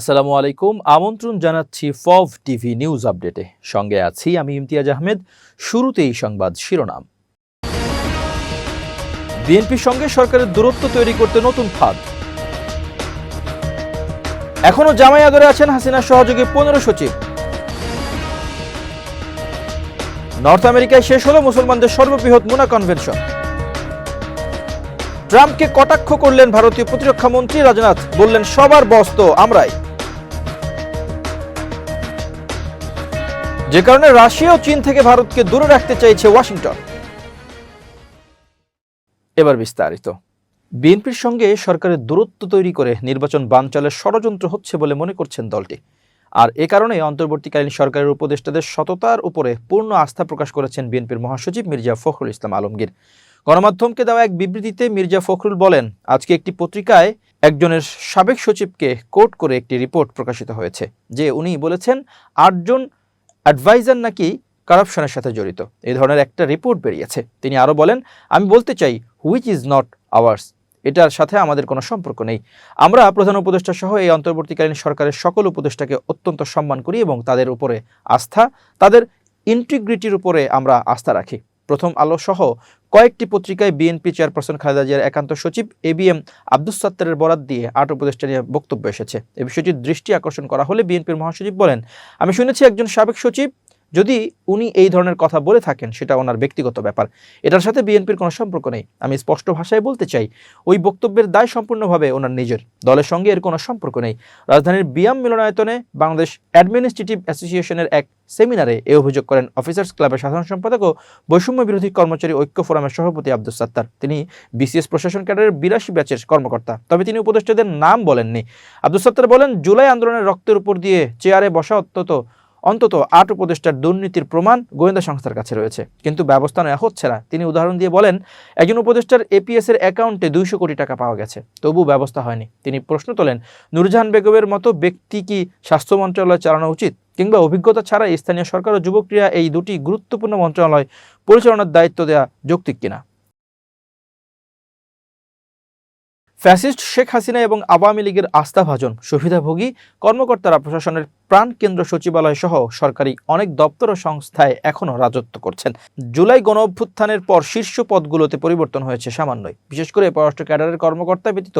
আসসালামু আলাইকুম। আমন্ত্রণ জানাচ্ছি ফভ টিভি নিউজ আপডেটে। সঙ্গে আছি আমি ইমতিয়াজ আহমেদ। শুরুতেই সংবাদ শিরোনাম। বিএনপির সঙ্গে সরকারের দূরত্ব তৈরি করতে নতুন ফাঁদ। এখনও জামাই আদরে আছেন হাসিনার সহযোগী পনেরো সচিব। নর্থ আমেরিকায় শেষ হলো মুসলমানদের সর্ববৃহৎ মুনা কনভেনশন। ট্রাম্পকে কটাক্ষ করলেন ভারতীয় প্রতিরক্ষা মন্ত্রী রাজনাথ। বললেন, সবার বস তো আমরাই। যে কারণে রাশিয়া ও চীন থেকে ভারতকে দূরে রাখতে চাইছে ওয়াশিংটন। এবার বিস্তারিত। বিএনপির সঙ্গে সরকারের দূরত্ব তৈরি করে নির্বাচন বানচালের ষড়যন্ত্র হচ্ছে বলে মনে করছেন দলটি। আর এ কারণে অন্তর্বর্তীকালীন সরকারের উপদেষ্টাদের সততার উপরে পূর্ণ আস্থা প্রকাশ করেছেন বিএনপির মহাসচিব মির্জা ফখরুল ইসলাম আলমগীর। গণমাধ্যমকে দেওয়া এক বিবৃতিতে মির্জা ফখরুল বলেন, আজকে একটি পত্রিকায় একজনের সাবেক সচিবকে কোট করে একটি রিপোর্ট প্রকাশিত হয়েছে, যে উনি বলেছেন, আটজন অ্যাডভাইজার নাকি কারাপশনের সাথে জড়িত। এই ধরনের একটা রিপোর্ট বেরিয়েছে। তিনি আরও বলেন, আমি বলতে চাই হুইচ ইজ নট আওয়ার্স এটার সাথে আমাদের কোনো সম্পর্ক নেই। আমরা প্রধান উপদেষ্টা সহ এই অন্তর্বর্তীকালীন সরকারের সকল উপদেষ্টাকে অত্যন্ত সম্মান করি এবং তাদের উপরে আস্থা, তাদের ইন্টিগ্রিটির উপরে আমরা আস্থা রাখি। প্রথম আলো সহ কয়েকটি পত্রিকায় বিএনপি চেয়ারপারসন খালেদা জিয়ার একান্ত সচিব এ বি এম আব্দুস সাত্তারের বরাত দিয়ে আট উপদেষ্টা নিয়ে বক্তব্য এসেছে। এ বিষয়টির দৃষ্টি আকর্ষণ করা হলে বিএনপির মহাসচিব বলেন, আমি শুনেছি একজন সাবেক সচিব যদি উনি এই ধরনের কথা বলে থাকেন, সেটা ওনার ব্যক্তিগত ব্যাপার। এটার সাথে বিএনপির কোনো সম্পর্ক নেই। আমি স্পষ্ট ভাষায় বলতে চাই, ওই বক্তব্যের দায় সম্পূর্ণভাবে ওনার নিজের। দলের সঙ্গে এর কোনো সম্পর্ক নেই। রাজধানীর বিয়াম মিলনায়তনে বাংলাদেশ অ্যাডমিনিস্ট্রেটিভ অ্যাসোসিয়েশনের এক সেমিনারে এ অভিযোগ করেন অফিসার্স ক্লাবের সাধারণ সম্পাদক ও বৈষম্য বিরোধী কর্মচারী ঐক্য ফোরামের সভাপতি আব্দুল সাত্তার। তিনি বিসিএস প্রশাসন ক্যাডারের বিরাশি ব্যাচের কর্মকর্তা। তবে তিনি উপদেষ্টাদের নাম বলেননি। আব্দুল সাত্তার বলেন, জুলাই আন্দোলনের রক্তের উপর দিয়ে চেয়ারে বসা অত্যন্ত অন্তত আট উপদেষ্টার দুর্নীতির প্রমাণ গোয়েন্দা সংস্থার কাছে রয়েছে। কিন্তু ব্যবস্থা নেওয়া হচ্ছে না। তিনি উদাহরণ দিয়ে বলেন, একজন উপদেষ্টার এপিএস এর অ্যাকাউন্টে দুইশো কোটি টাকা পাওয়া গেছে তবু ব্যবস্থা হয়নি। তিনি প্রশ্ন তোলেন, নুরজাহান বেগমের মতো ব্যক্তি কি স্বাস্থ্য মন্ত্রণালয় চালানো উচিত কিংবা অভিজ্ঞতা ছাড়া স্থানীয় সরকার ও যুবক্রিয়া এই দুটি গুরুত্বপূর্ণ মন্ত্রণালয় পরিচালনার দায়িত্ব দেওয়া যৌক্তিক কিনা? ফ্যাসিস্ট শেখ হাসিনা এবং আওয়ামী লীগের আস্থাভাজন সুবিধাভোগী কর্মকর্তারা প্রশাসনের প্রাণ কেন্দ্র সচিবালয় সহ সরকারি অনেক দপ্তর ও সংস্থায় এখনও রাজত্ব করছেন। জুলাই গণ অভ্যুত্থানের পর শীর্ষ পদগুলোতে পরিবর্তন হয়েছে সামান্যই। বিশেষ করে পররাষ্ট্র ক্যাডারের কর্মকর্তা ব্যতীত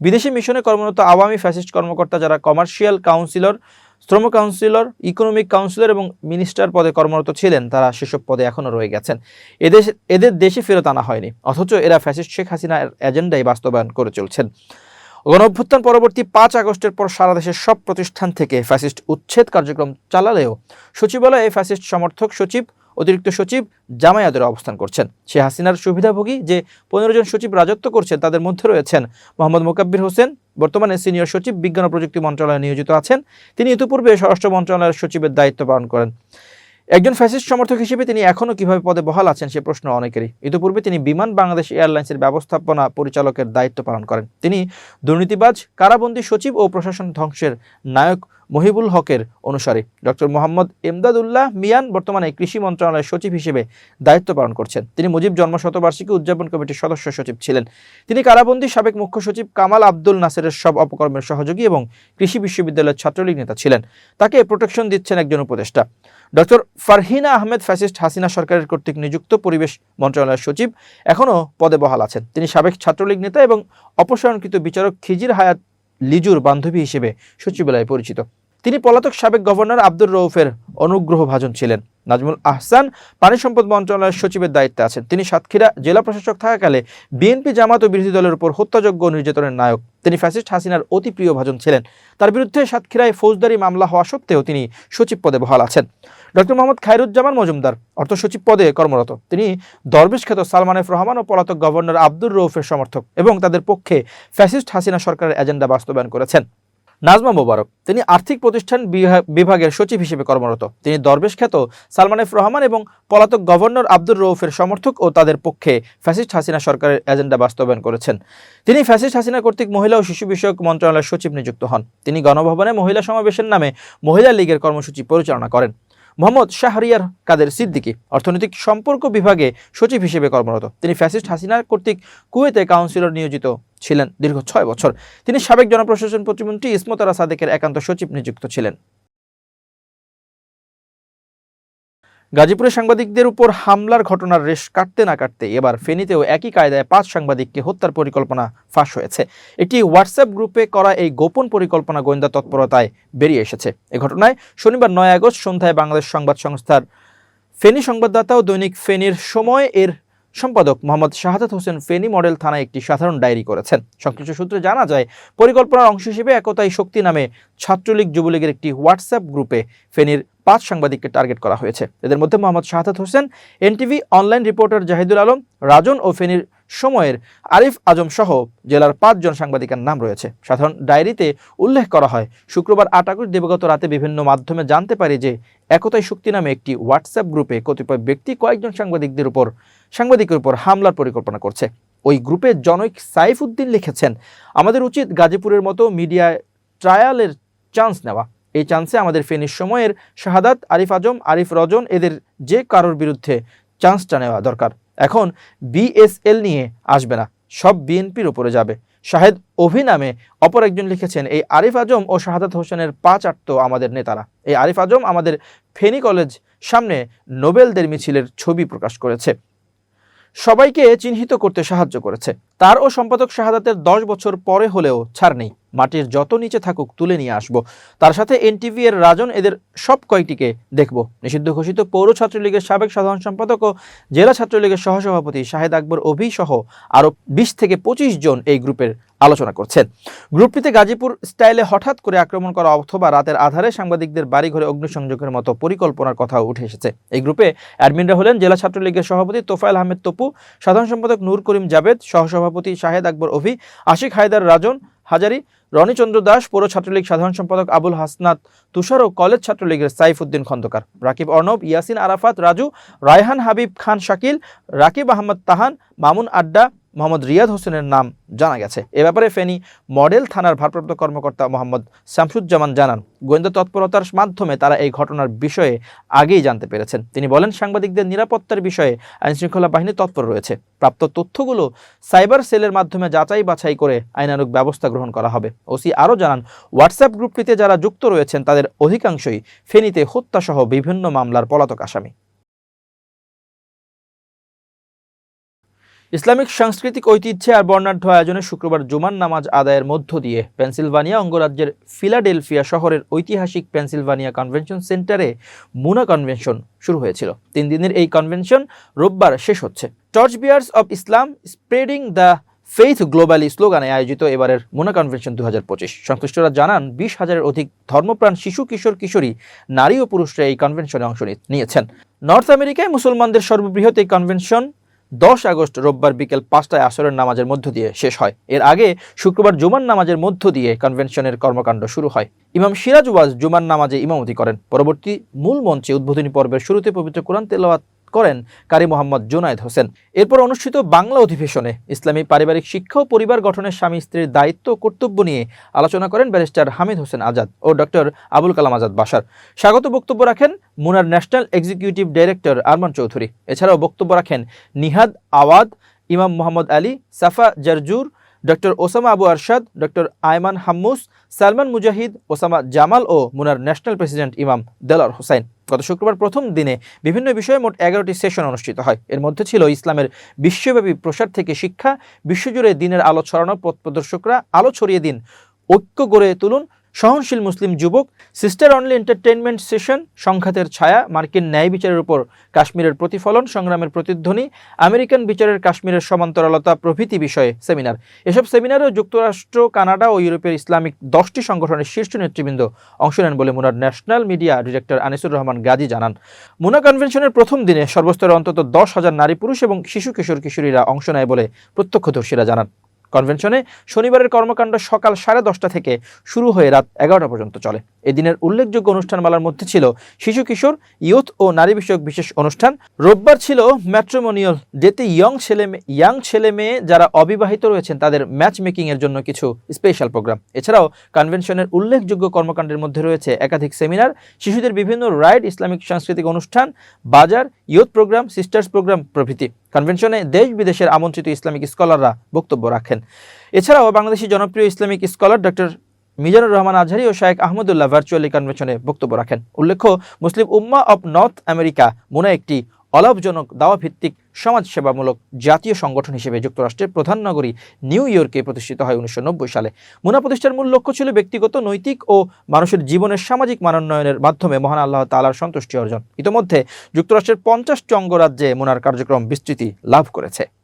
বিদেশি মিশনে কর্মরত আওয়ামী ফ্যাসিস্ট কর্মকর্তা যারা কমার্শিয়াল কাউন্সিলর শ্রম কাউন্সিলর, ইকোনমিক কাউন্সিলর এবং মিনিস্টার পদে কর্মরত ছিলেন। তারা সেসব পদে এখনও রয়ে গেছেন। এদেশ, এদের দেশে ফেরত আনা হয়নি, অথচ এরা ফ্যাসিস্ট শেখ হাসিনার এজেন্ডাই বাস্তবায়ন করে চলছেন। গণঅভ্যুত্থান পরবর্তী পাঁচ আগস্টের পর সারা দেশের সব প্রতিষ্ঠান থেকে ফ্যাসিস্ট উচ্ছেদ কার্যক্রম চালালেও সচিবালয়ে ফ্যাসিস্ট সমর্থক সচিব, অতিরিক্ত সচিব জামায়াতের অবস্থান করছেন। সে হাসিনার সুবিধাভোগী যে পনেরো জন সচিব রাজত্ব করছেন, তাদের মধ্যে রয়েছেন মোহাম্মদ মোকাব্বির হোসেন বর্তমানে সিনিয়র সচিব, বিজ্ঞান ও প্রযুক্তি মন্ত্রণালয়ে নিয়োজিত আছেন। তিনি ইতিপূর্বে স্বরাষ্ট্র মন্ত্রণালয়ের সচিবের দায়িত্ব পালন করেন। একজন ফ্যাসিস্ট সমর্থক হিসেবে তিনি এখনও কীভাবে পদে বহাল আছেন সে প্রশ্ন অনেকেরই। ইতিপূর্বে তিনি বিমান, বাংলাদেশ এয়ারলাইন্সের ব্যবস্থাপনা পরিচালকের দায়িত্ব পালন করেন। তিনি দুর্নীতিবাজ, কারাবন্দী সচিব ও প্রশাসন ধ্বংসের নায়ক মহিবুল হকের অনুসারে ডক্টর মোহাম্মদ এমদাদুল্লাহ মিয়ান বর্তমানে কৃষি মন্ত্রণালয়ের সচিব হিসেবে দায়িত্ব পালন করছেন। তিনি মুজিব জন্ম শতবার্ষিকী উদযাপন কমিটির সদস্য সচিব ছিলেন। তিনি কারাবন্দী সাবেক মুখ্য সচিব কামাল আব্দুল নাসেরের সব অপকর্মের সহযোগী এবং কৃষি বিশ্ববিদ্যালয়ের ছাত্রলীগ নেতা ছিলেন। তাকে প্রোটেকশন দিচ্ছেন একজন উপদেষ্টা। ডক্টর ফারহিনা আহমেদ ফ্যাসিস্ট হাসিনা সরকারের কর্তৃক নিযুক্ত পরিবেশ মন্ত্রণালয়ের সচিব এখনও পদে বহাল আছেন। তিনি সাবেক ছাত্রলীগ নেতা এবং অপসারণকৃত বিচারক খিজির হায়াত লিজুর বান্ধবী হিসেবে সচিবালয়ে পরিচিত। তিনি পলাতক সাবেক গভর্নর আব্দুর রৌফের অনুগ্রহ ভাজন ছিলেন। নাজমুল আহসান পানি সম্পদ মন্ত্রণালয়ের সচিবের দায়িত্বে আছেন। তিনি সাতক্ষীরা জেলা প্রশাসক থাকাকালে বিএনপি জামাত ও বিরোধী দলের উপর হত্যাযোগ্য নির্যাতনের নায়ক। তিনি ফ্যাসিস্ট হাসিনার অতি প্রিয় ভাজন ছিলেন। তার বিরুদ্ধে সাতক্ষীরায় ফৌজদারি মামলা হওয়া সত্ত্বেও তিনি সচিব পদে বহাল আছেন। ডক্টর মোহাম্মদ খায়রুজ্জামান মজুমদার, অর্থ সচিব পদে কর্মরত। তিনি দরবেশ খ্যাত সালমান এফ রহমান ও পলাতক গভর্নর আব্দুর রৌফের সমর্থক এবং তাদের পক্ষে ফ্যাসিস্ট হাসিনা সরকারের এজেন্ডা বাস্তবায়ন করেছেন। নাজমা মোবারক। তিনি আর্থিক প্রতিষ্ঠান বিভাগের সচিব হিসেবে কর্মরত। তিনি দরবেশ খ্যাত সালমান এফ রহমান এবং পলাতক গভর্নর আব্দুর রৌফের সমর্থক ও তাদের পক্ষে ফ্যাসিস্ট হাসিনা সরকারের এজেন্ডা বাস্তবায়ন করেছেন। তিনি ফ্যাসিস্ট হাসিনা কর্তৃক মহিলা ও শিশু বিষয়ক মন্ত্রণালয়ের সচিব নিযুক্ত হন। তিনি গণভবনে মহিলা সমাবেশের নামে মহিলা লীগের কর্মসূচি পরিচালনা করেন। মোহাম্মদ শাহরিয়ার কাদের সিদ্দিকি, অর্থনৈতিক সম্পর্ক বিভাগে সচিব হিসেবে কর্মরত। তিনি ফ্যাসিস্ট হাসিনা কর্তৃক কুয়েতে কাউন্সিলর নিয়োজিত ছিলেন দীর্ঘ ছয় বছর। তিনি সাবেক জনপ্রশাসন প্রতিমন্ত্রী ইসমতারা সাদেকের একান্ত সচিব নিযুক্ত ছিলেন। গাজীপুরে সাংবাদিকদের উপর হামলার ঘটনার রেশ কাটতে না কাটতে এবার ফেনীতেও একই কায়দায় পাঁচ সাংবাদিককে হত্যার পরিকল্পনা ফাঁস হয়েছে। একটি হোয়াটসঅ্যাপ গ্রুপে করা এই গোপন পরিকল্পনা গোয়েন্দা তৎপরতায় বেরিয়ে এসেছে। এ ঘটনায় শনিবার নয় আগস্ট সন্ধ্যায় বাংলাদেশ সংবাদ সংস্থার ফেনী সংবাদদাতা ও দৈনিক ফেনীর সময় এর সম্পাদক মোহাম্মদ শাহাদাত হোসেন ফেনী মডেল থানায় একটি সাধারণ ডায়েরি করেছেন। সংশ্লিষ্ট সূত্রে জানা যায়, পরিকল্পনার অংশ হিসেবে একতাই শক্তি নামে ছাত্রলীগ যুবলীগের একটি হোয়াটসঅ্যাপ গ্রুপে ফেনীর পাঁচ সাংবাদিককে টার্গেট করা হয়েছে। এদের মধ্যে Mohammad Shahadat Hossain, NTV online reporter Zahidul Alam, Rajan ও ফেনীর সময়ের আরিফ আজম সহ জেলার পাঁচজন সাংবাদিকের নাম রয়েছে। সাধারণ ডায়েরিতে উল্লেখ করা হয়, শুক্রবার আট আগস্ট দিবগত রাতে বিভিন্ন মাধ্যমে জানতে পারি যে একতাই শক্তি নামে একটি হোয়াটসঅ্যাপ গ্রুপে কতিপয় ব্যক্তি কয়েকজন সাংবাদিকদের উপর, সাংবাদিকের উপর হামলার পরিকল্পনা করছে। ওই গ্রুপে জনৈক সাইফ উদ্দিন লিখেছেন, আমাদের উচিত গাজীপুরের মতো মিডিয়ায় ট্রায়ালের চান্স নেওয়া। এই চান্সে আমাদের ফেনীর সময়ের শাহাদাত, আরিফ আজম, আরিফ রজন এদের যে কারোর বিরুদ্ধে চান্সটা নেওয়া দরকার। এখন বিএসএল নিয়ে আসবে না, সব বিএনপির উপরে যাবে। শাহেদ অভি নামে অপর একজন লিখেছেন, এই আরিফ আজম ও শাহাদাত হোসেনের পাঁচ চাটত আমাদের নেতারা। এই আরিফ আজম আমাদের ফেনী কলেজ সামনে নোবেলদের মিছিলের ছবি প্রকাশ করেছে। সবাইকে চিহ্নিত করতে সাহায্য করেছে। তার ও সম্পাদক শাহাদাতের দশ বছর পরে হলেও ছাড় নেই। মাটির যত নিচে থাকুক তুলে নিয়ে আসব। তার সাথে এনটিভি এর রাজন এদের সব কয়েকটিকে দেখব। নিষিদ্ধ ঘোষিত পৌর ছাত্রলীগের সাবেক সাধারণ সম্পাদক ও জেলা ছাত্রলীগের সহসভাপতি শাহেদ আকবর অভি সহ আরও বিশ থেকে পঁচিশ জন এই গ্রুপের আলোচনা করছেন। গ্রুপটিতে গাজীপুর স্টাইলে হঠাৎ করে আক্রমণ করা অথবা রাতের আধারে সাংবাদিকদের বাড়িঘরে অগ্নিসংযোগের মতো পরিকল্পনার কথাও উঠে এসেছে। এই গ্রুপে অ্যাডমিনরা হলেন জেলা ছাত্রলীগের সভাপতি তোফায়েল আহমেদ তপু, সাধারণ সম্পাদক নূর করিম জাবেদ, সহসভাপতি শাহেদ আকবর অভি, আশিক হায়দার রাজন হাজারি রনিচন্দ্র দাস, পৌর ছাত্রলীগ সাধারণ সম্পাদক আবুল হাসনাত, তুষার ও কলেজ ছাত্রলীগের সাইফ উদ্দিন খন্দকার, রাকিব অর্ণব, ইয়াসিন আরাফাত, রাজু, রায়হান হাবিব খান শাকিল, রাকিব আহমদ তাহান, মামুন আড্ডা মোহাম্মদ রিয়াদ হোসেনের নাম জানা গেছে। এ ব্যাপারে ফেনী মডেল থানার ভারপ্রাপ্ত কর্মকর্তা মোহাম্মদ শামসুজ্জামান জানান, গোয়েন্দা তৎপরতার মাধ্যমে তারা এই ঘটনার বিষয়ে আগেই জানতে পেরেছেন। তিনি বলেন, সাংবাদিকদের নিরাপত্তার বিষয়ে আইনশৃঙ্খলা বাহিনী তৎপর রয়েছে। প্রাপ্ত তথ্যগুলো সাইবার সেলের মাধ্যমে যাচাই বাছাই করে আইনানুগ ব্যবস্থা গ্রহণ করা হবে। ওসি আরও জানান, হোয়াটসঅ্যাপ গ্রুপটিতে যারা যুক্ত রয়েছেন তাদের অধিকাংশই ফেনীতে হত্যাসহ বিভিন্ন মামলার পলাতক আসামি। ইসলামিক, সাংস্কৃতিক ঐতিহ্যে আর বর্ণাঢ্য আয়োজনে শুক্রবার জুমার নামাজ আদায়ের মধ্য দিয়ে পেনসিলভানিয়া অঙ্গরাজ্যের ফিলাডেলফিয়া শহরের ঐতিহাসিক পেনসিলভানিয়া কনভেনশন সেন্টারে মুনা কনভেনশন শুরু হয়েছিল। তিন দিনের এই কনভেনশন রোববার শেষ হচ্ছে। Torch bearers of Islam, spreading the faith globally স্লোগানে আয়োজিত এবারের মুনা কনভেনশন দু হাজার পঁচিশ। সংশ্লিষ্টরা জানান, বিশ হাজারের অধিক ধর্মপ্রাণ শিশু, কিশোর, কিশোরী, নারী ও পুরুষরা এই কনভেনশনে অংশ নিয়েছেন। নর্থ আমেরিকায় মুসলমানদের সর্ববৃহৎ এই কনভেনশন দশ আগস্ট রোববার বিকেল পাঁচটায় আসরের নামাজের মধ্য দিয়ে শেষ হয়। এর আগে শুক্রবার জুমার নামাজের মধ্য দিয়ে কনভেনশনের কর্মকাণ্ড শুরু হয়। ইমাম সিরাজ ওয়াজ জুমার নামাজে ইমামতি করেন। পরবর্তী মূল মঞ্চে উদ্বোধনী পর্বের শুরুতে পবিত্র কোরআন তেলাওয়াত করেন কারি মোহাম্মদ জোনায়েদ হোসেন। এরপর অনুষ্ঠিত বাংলা অধিবেশনে ইসলামী পারিবারিক শিক্ষা ও পরিবার গঠনের স্বামী স্ত্রীর দায়িত্ব কর্তব্য নিয়ে আলোচনা করেন ব্যারিস্টার হামিদ হোসেন আজাদ ও ডক্টর আবুল কালাম আজাদ বাসার স্বাগত বক্তব্য রাখেন Munnar national executive director Arman Chowdhury. এছাড়াও বক্তব্য রাখেন Nihad Awad, Imam Mohammad Ali, Safa Zarzour doctor Osama Abu Irshad, doctor Ayman Hammous, Salman Mujahid, Osama Jamal ও Munnar national president Imam Delawar Hossain. গত শুক্রবার প্রথম দিনে বিভিন্ন বিষয়ে মোট এগারোটি সেশন অনুষ্ঠিত হয়। এর মধ্যে ছিল ইসলামের বিশ্বব্যাপী প্রসার থেকে শিক্ষা, বিশ্বজুড়ে দিনের আলো ছড়ানো পথ প্রদর্শকরা আলো ছড়িয়ে দিন, ঐক্য গড়ে তুলুন সহনশীল মুসলিম যুবক সিস্টার অনলি এন্টারটেইনমেন্ট সেশন, সংঘাতের ছায়া, মার্কিন ন্যায় বিচারের উপর কাশ্মীরের প্রতিফলন, সংগ্রামের প্রতিধ্বনি, আমেরিকান বিচারের কাশ্মীরের সমান্তরালতা প্রভৃতি বিষয়ে সেমিনার। এসব সেমিনারেও যুক্তরাষ্ট্র, কানাডা ও ইউরোপের ইসলামিক দশটি সংগঠনের শীর্ষ নেতৃবৃন্দ অংশ নেন বলে Munnar national media director Anisur Rahman Gazi জানান। মুনা কনভেনশনের প্রথম দিনে সর্বস্তরে অন্তত দশ হাজার নারী, পুরুষ এবং শিশু কিশোর কিশোরীরা অংশ নেয় বলে প্রত্যক্ষদর্শীরা জানান। কনভেনশনে শনিবারের কর্মকাণ্ড সকাল সাড়ে দশটা থেকে শুরু হয়ে রাত এগারোটা পর্যন্ত চলে। এদিনের উল্লেখযোগ্য অনুষ্ঠানমালার মধ্যে ছিল শিশু কিশোর, ইয়ুথ ও নারী বিষয়ক বিশেষ অনুষ্ঠান। রোববার ছিল ম্যাট্রিমোনিয়াল ডেতে ইয়ং ছেলে ইয়াং ছেলে মেয়ে যারা অবিবাহিত রয়েছেন তাদের ম্যাচ মেকিং এর জন্য কিছু স্পেশাল প্রোগ্রাম এছাড়াও কনভেনশনের উল্লেখযোগ্য কর্মকাণ্ডের মধ্যে রয়েছে একাধিক সেমিনার শিশুদের বিভিন্ন রাইড ইসলামিক সাংস্কৃতিক অনুষ্ঠান, বাজার ইয়ুথ প্রোগ্রাম, সিস্টার্স প্রোগ্রাম প্রভৃতি। কনভেনশনে দেশ বিদেশের আমন্ত্রিত ইসলামিক স্কলাররা বক্তব্য রাখেন। এছাড়াও বাংলাদেশি জনপ্রিয় Islamic scholar doctor Mizanur Rahman Azhari ও শায়েক আহমদুল্লাহ ভার্চুয়ালি কনভেনশনে বক্তব্য রাখেন। উল্লেখ্য, মুসলিম উম্মা অব নর্থ আমেরিকা, মুনা একটি অলাভজনক দাওয়া ভিত্তিক সমাজসেবামূলক জাতীয় সংগঠন হিসেবে যুক্তরাষ্ট্রের প্রধান নগরী নিউ ইয়র্কে প্রতিষ্ঠিত হয় উনিশশো নব্বই সালে। মুনা প্রতিষ্ঠার মূল লক্ষ্য ছিল ব্যক্তিগত, নৈতিক ও মানুষের জীবনের সামাজিক মানোন্নয়নের মাধ্যমে মহান আল্লাহ তালার সন্তুষ্টি অর্জন। ইতোমধ্যে যুক্তরাষ্ট্রের পঞ্চাশটি অঙ্গরাজ্যে মুনার কার্যক্রম বিস্তৃতি লাভ করেছে।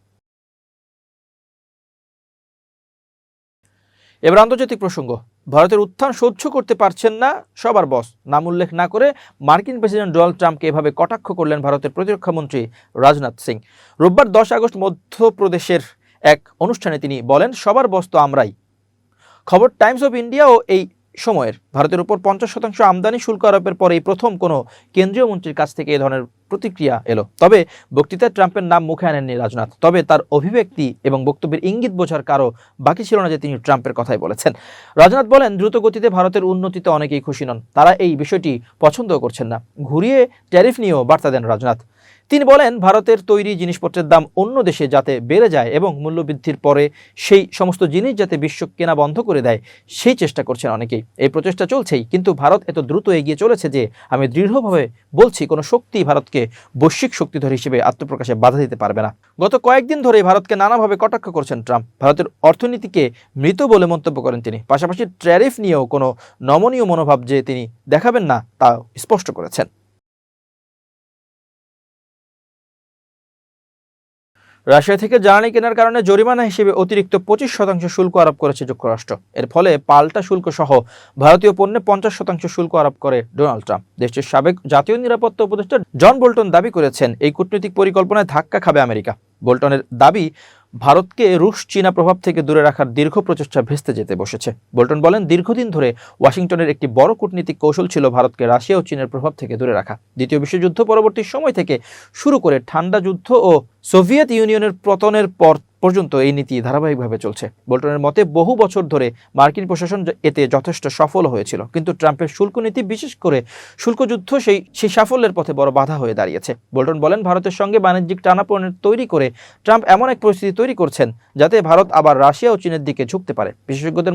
এবার আন্তর্জাতিক প্রসঙ্গ। ভারতের উত্থান সহ্য করতে পারছেন না সবার বস। নাম উল্লেখ না করে মার্কিন প্রেসিডেন্ট ডোনাল্ড ট্রাম্পকে এভাবে কটাক্ষ করলেন ভারতের প্রতিরক্ষা মন্ত্রী রাজনাথ সিং। রোববার দশ আগস্ট মধ্যপ্রদেশের এক অনুষ্ঠানে তিনি বলেন, সবার বস তো আমরাই। খবর টাইমস অফ ইন্ডিয়া ও এই সময়ের। ভারতের উপর পঞ্চাশ শতাংশ আমদানি শুল্ক আরোপের পরেই প্রথম কোনো কেন্দ্রীয় মন্ত্রীর কাছ থেকে এ ধরনের প্রতিক্রিয়া এলো। তবে বক্তৃতায় ট্রাম্পের নাম মুখে আনেননি রাজনাথ। তবে তার অভিব্যক্তি এবং বক্তব্যের ইঙ্গিত বোঝার কারও বাকি ছিল না যে তিনি ট্রাম্পের কথাই বলেছেন। রাজনাথ বলেন, দ্রুত গতিতে ভারতের উন্নতিতে অনেকেই খুশি নন। তারা এই বিষয়টি পছন্দ করছেন না। ঘুরিয়ে ট্যারিফ নিয়েও বার্তা দেন রাজনাথ। তিনি বলেন, ভারতের তৈরি জিনিসপত্রের দাম অন্য দেশে যাতে বেড়ে যায় এবং মূল্যবৃদ্ধির পরে সেই সমস্ত জিনিস যাতে বিশ্ব কেনা বন্ধ করে দেয়, সেই চেষ্টা করছেন অনেকেই। এই প্রচেষ্টা চলছেই, কিন্তু ভারত এত দ্রুত এগিয়ে চলেছে যে আমি দৃঢ়ভাবে বলছি, কোনো শক্তি ভারতকে বৈশ্বিক শক্তিধর হিসেবে আত্মপ্রকাশে বাধা দিতে পারবে না। গত কয়েকদিন ধরে ভারতকে নানাভাবে কটাক্ষ করছেন ট্রাম্প। ভারতের অর্থনীতিকে মৃত বলে মন্তব্য করেন তিনি। পাশাপাশি ট্যারিফ নিয়েও কোনো নমনীয় মনোভাব যে তিনি দেখাবেন না, তা স্পষ্ট করেছেন। রাশিয়া থেকে জ্বালানি কেনার কারণে জরিমানা হিসেবে অতিরিক্ত পঁচিশ শতাংশ শুল্ক আরোপ করেছে যুক্তরাষ্ট্র। এর ফলে পাল্টা শুল্ক সহ ভারতীয় পণ্যে পঞ্চাশ শতাংশ শুল্ক আরোপ করে ডোনাল্ড ট্রাম্প। দেশটির সাবেক জাতীয় নিরাপত্তা উপদেষ্টা জন বোল্টন দাবি করেছেন, এই কূটনৈতিক পরিকল্পনায় ধাক্কা খাবে আমেরিকা। বোল্টনের দাবি ভারতকে রুশ চীনা প্রভাব থেকে দূরে রাখার দীর্ঘ প্রচেষ্টা ভেস্তে যেতে বসেছে। বোল্টন বলেন, দীর্ঘদিন ধরে ওয়াশিংটনের একটি বড় কূটনীতিক কৌশল ছিল ভারতকে রাশিয়া ও চীনের প্রভাব থেকে দূরে রাখা। দ্বিতীয় বিশ্বযুদ্ধ পরবর্তী সময় থেকে শুরু করে ঠান্ডা যুদ্ধ ও সোভিয়েত ইউনিয়নের পতনের পর পর্যন্ত এই নীতি ধারাবাহিকভাবে চলছে। বোল্টনের মতে, বহু বছর ধরে মার্কিন প্রশাসন এতে যথেষ্ট সফল হয়েছিল। কিন্তু ট্রাম্পের শুল্ক নীতি, বিশেষ করে শুল্ক যুদ্ধ, সেই সেই সাফল্যের পথে বড় বাধা হয়ে দাঁড়িয়েছে। বোল্টন বলেন, ভারতের সঙ্গে বাণিজ্যিক টানাপোড়েন তৈরি করে ট্রাম্প এমন এক পরিস্থিতি তৈরি করছেন যাতে ভারত আবার রাশিয়া ও চীনের দিকে ঝুঁকতে পারে। বিশেষজ্ঞদের